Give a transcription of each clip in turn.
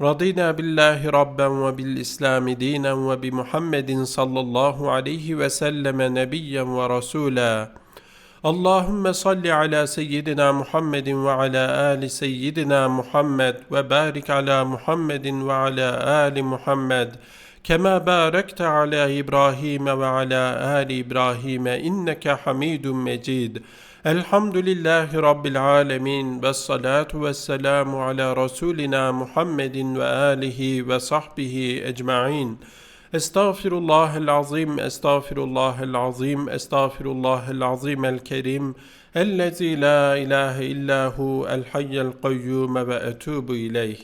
رضينا بالله ربا وبالإسلام دينا وبمحمد صلى الله عليه وسلم نبيا ورسولا. اللهم صل على سيدنا محمد وعلى آل سيدنا محمد وبارك على محمد وعلى آل محمد كما باركت على إبراهيم وعلى آل إبراهيم إنك حميد مجيد. Elhamdülillahi Rabbil alemin ve salatu ve selamu ala Resulina Muhammedin ve alihi ve sahbihi ecma'in. Estağfirullahel azim, estağfirullahel azim, estağfirullahel azim el kerim. Ellezî la ilahe illahu el hayyel kayyume ve etûbu ileyh.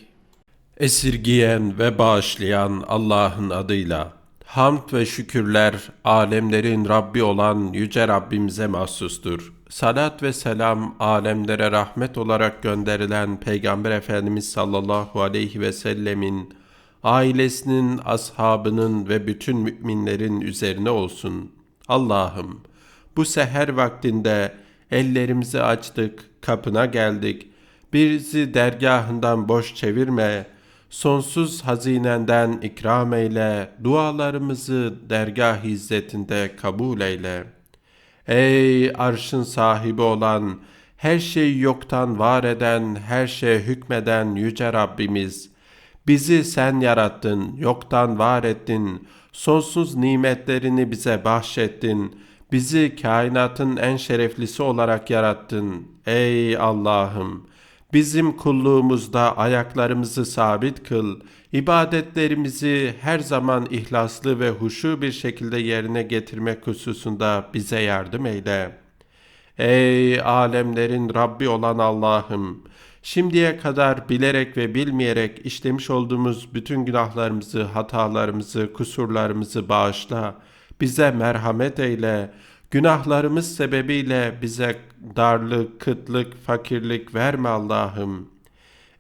Esirgiyen ve bağışlayan Allah'ın adıyla. Hamd ve şükürler alemlerin Rabbi olan Yüce Rabbimize mahsustur. Salat ve selam alemlere rahmet olarak gönderilen Peygamber Efendimiz sallallahu aleyhi ve sellemin ailesinin, ashabının ve bütün müminlerin üzerine olsun. Allah'ım bu seher vaktinde ellerimizi açtık, kapına geldik. Bizi dergahından boş çevirme, sonsuz hazinenden ikram eyle, dualarımızı dergah izzetinde kabul eyle. Ey arşın sahibi olan, her şeyi yoktan var eden, her şeye hükmeden yüce Rabbimiz, bizi sen yarattın, yoktan var ettin, sonsuz nimetlerini bize bahşettin, bizi kainatın en şereflisi olarak yarattın. Ey Allah'ım! Bizim kulluğumuzda ayaklarımızı sabit kıl, ibadetlerimizi her zaman ihlaslı ve huşu bir şekilde yerine getirmek hususunda bize yardım eyle. Ey alemlerin Rabbi olan Allah'ım! Şimdiye kadar bilerek ve bilmeyerek işlemiş olduğumuz bütün günahlarımızı, hatalarımızı, kusurlarımızı bağışla. Bize merhamet eyle. Günahlarımız sebebiyle bize darlık, kıtlık, fakirlik verme Allah'ım.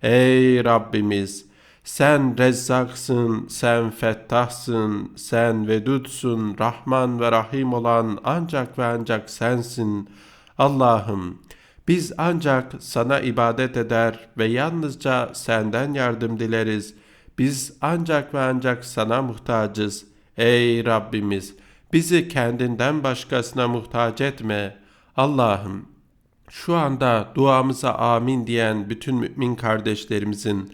Ey Rabbimiz! Sen rezzaksın, sen fettahsın, sen vedudsun, Rahman ve Rahim olan ancak ve ancak sensin. Allah'ım biz ancak sana ibadet eder ve yalnızca senden yardım dileriz. Biz ancak ve ancak sana muhtacız. Ey Rabbimiz bizi kendinden başkasına muhtaç etme. Allah'ım şu anda duamıza amin diyen bütün mümin kardeşlerimizin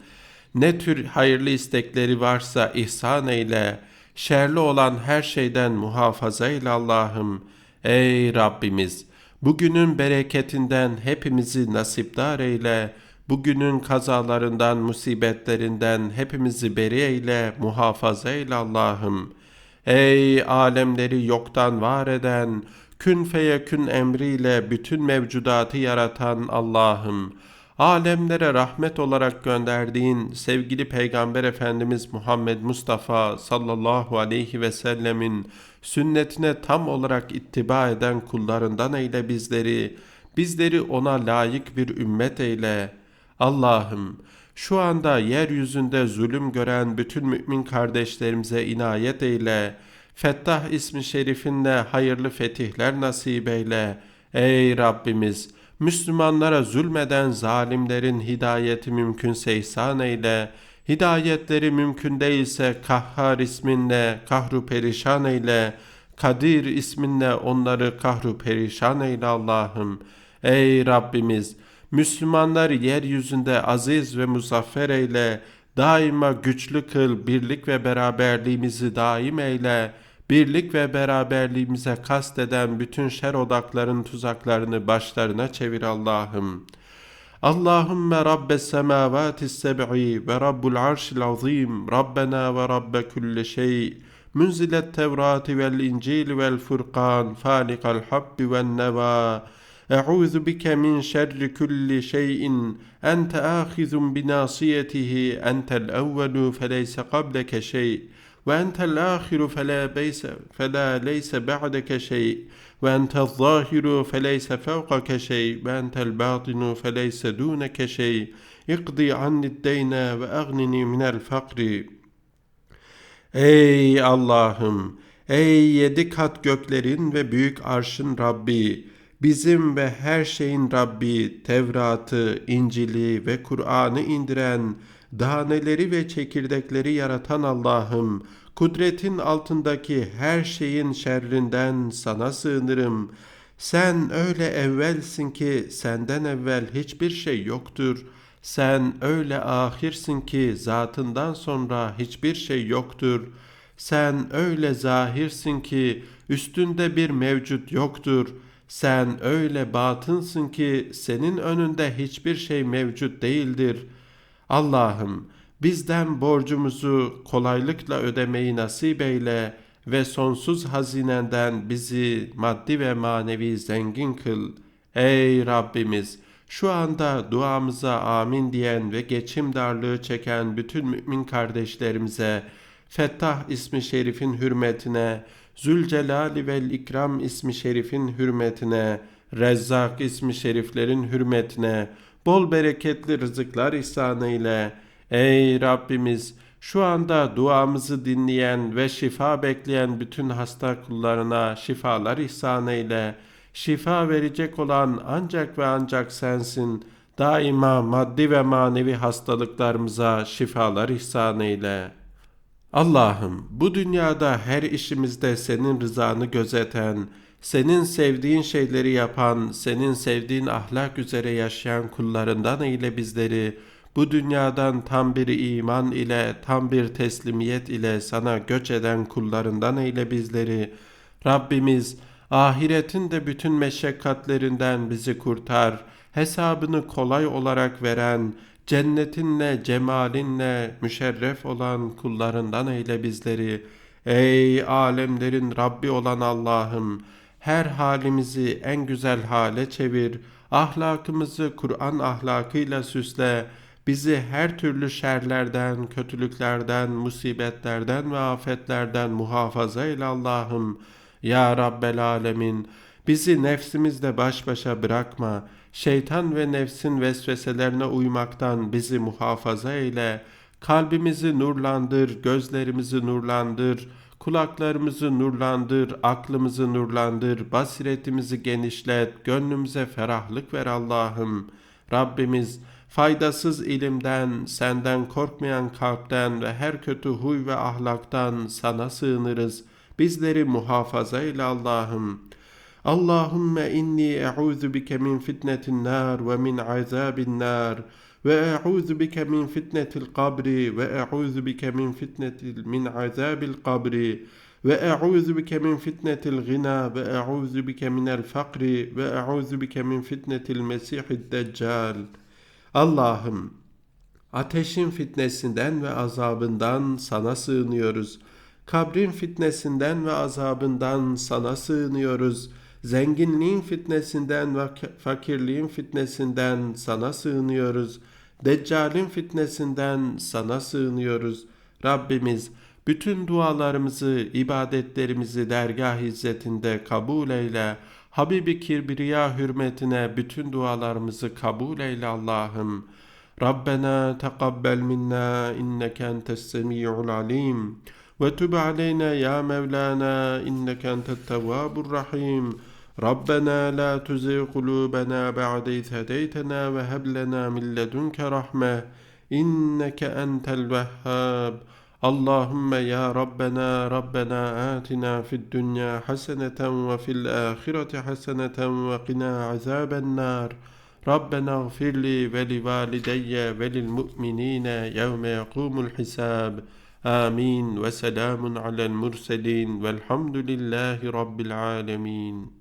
ne tür hayırlı istekleri varsa ihsan eyle, şerli olan her şeyden muhafaza eyle Allah'ım. Ey Rabbimiz, bugünün bereketinden hepimizi nasipdar eyle, bugünün kazalarından, musibetlerinden hepimizi beri eyle, muhafaza eyle Allah'ım. Ey alemleri yoktan var eden, kün feyekün emriyle bütün mevcudatı yaratan Allah'ım, alemlere rahmet olarak gönderdiğin sevgili Peygamber Efendimiz Muhammed Mustafa sallallahu aleyhi ve sellemin sünnetine tam olarak ittiba eden kullarından eyle bizleri, bizleri ona layık bir ümmet eyle. Allah'ım şu anda yeryüzünde zulüm gören bütün mümin kardeşlerimize inayet eyle. Fettah ismi şerifinle hayırlı fetihler nasip eyle. Ey Rabbimiz! Müslümanlara zulmeden zalimlerin hidayeti mümkünse ihsan eyle. Hidayetleri mümkün değilse Kahhar isminle kahru perişan eyle. Kadir isminle onları kahru perişan eyle Allah'ım. Ey Rabbimiz! Müslümanlar yeryüzünde aziz ve muzaffer eyle. Daima güçlü kıl, birlik ve beraberliğimizi daim eyle. Birlik ve beraberliğimize kasteden bütün şer odakların tuzaklarını başlarına çevir Allah'ım. Allahümme Rabbes semavatis seb'i ve Rabbul arşil azim, Rabbena ve Rabbe kulli şey, Münzilet Tevrati vel İncil vel Furkan, Falikal Habbi vel Neva, أعوذ بك من شر كل شيء. أنت آخذ بناصيته. أنت الأول فليس قبلك شيء. وأنت الآخر فلا بيس فلا ليس بعدك شيء. وأنت الظاهر فليس فوقك شيء. وأنت الباطن فليس دونك شيء. اقضي عني الدين وأغنني من الفقر. Ey Allah'ım! Ey yedi kat göklerin ve büyük arşın Rabbi! Bizim ve her şeyin Rabbi, Tevrat'ı, İncil'i ve Kur'an'ı indiren, daneleri ve çekirdekleri yaratan Allah'ım, kudretin altındaki her şeyin şerrinden sana sığınırım. Sen öyle evvelsin ki senden evvel hiçbir şey yoktur. Sen öyle ahirsin ki zatından sonra hiçbir şey yoktur. Sen öyle zahirsin ki üstünde bir mevcut yoktur. Sen öyle batınsın ki senin önünde hiçbir şey mevcut değildir. Allah'ım bizden borcumuzu kolaylıkla ödemeyi nasip eyle ve sonsuz hazinenden bizi maddi ve manevi zengin kıl. Ey Rabbimiz! Şu anda duamıza amin diyen ve geçim darlığı çeken bütün mümin kardeşlerimize Fettah ismi şerifin hürmetine, Zülcelali vel İkram ismi şerifin hürmetine, Rezzak ismi şeriflerin hürmetine, bol bereketli rızıklar ihsan eyle. Ey Rabbimiz! Şu anda duamızı dinleyen ve şifa bekleyen bütün hasta kullarına şifalar ihsan eyle. Şifa verecek olan ancak ve ancak sensin. Daima maddi ve manevi hastalıklarımıza şifalar ihsan eyle. Allah'ım bu dünyada her işimizde senin rızanı gözeten, senin sevdiğin şeyleri yapan, senin sevdiğin ahlak üzere yaşayan kullarından eyle bizleri. Bu dünyadan tam bir iman ile, tam bir teslimiyet ile sana göç eden kullarından eyle bizleri. Rabbimiz ahiretin de bütün meşakkatlerinden bizi kurtar. Hesabını kolay olarak veren, cennetinle, cemalinle müşerref olan kullarından eyle bizleri. Ey alemlerin Rabbi olan Allah'ım, her halimizi en güzel hale çevir, ahlakımızı Kur'an ahlakıyla süsle, bizi her türlü şerlerden, kötülüklerden, musibetlerden ve afetlerden muhafaza eyle Allah'ım. Ya Rabbel Alemin, bizi nefsimizle baş başa bırakma, şeytan ve nefsin vesveselerine uymaktan bizi muhafaza eyle, kalbimizi nurlandır, gözlerimizi nurlandır, kulaklarımızı nurlandır, aklımızı nurlandır, basiretimizi genişlet, gönlümüze ferahlık ver Allah'ım. Rabbimiz, faydasız ilimden, senden korkmayan kalpten ve her kötü huy ve ahlaktan sana sığınırız. Bizleri muhafaza eyle Allah'ım. Allahümme inni e'udhu bike min fitnetin nar ve min azabin nar ve e'udhu bike min fitnetil kabri ve e'udhu bike min fitnetil min azabil kabri ve e'udhu bike min fitnetil gina ve e'udhu bike minel fakri ve e'udhu bike min fitnetil mesihid deccal. Allah'ım ateşin fitnesinden ve azabından sana sığınıyoruz. Kabrin fitnesinden ve azabından sana sığınıyoruz. Zenginliğin fitnesinden ve fakirliğin fitnesinden sana sığınıyoruz. Deccal'in fitnesinden sana sığınıyoruz. Rabbimiz bütün dualarımızı, ibadetlerimizi dergah izzetinde kabul eyle. Habibi Kirbriya hürmetine bütün dualarımızı kabul eyle Allah'ım. Rabbena takabbel minna inneke entes semi'ul alim. Ve tüb aleyna ya Mevlana inneke entet tevvabur rahim. ربنا لا تزغ قلوبنا بعد إذ هديتنا وهب لنا من لدنك رحمة إنك أنت الوهاب. اللهم يا ربنا ربنا آتنا في الدنيا حسنة وفي الآخرة حسنة وقنا عذاب النار. ربنا اغفر لي ولوالدي وللمؤمنين يوم يقوم الحساب. آمين وسلام على المرسلين والحمد لله رب العالمين.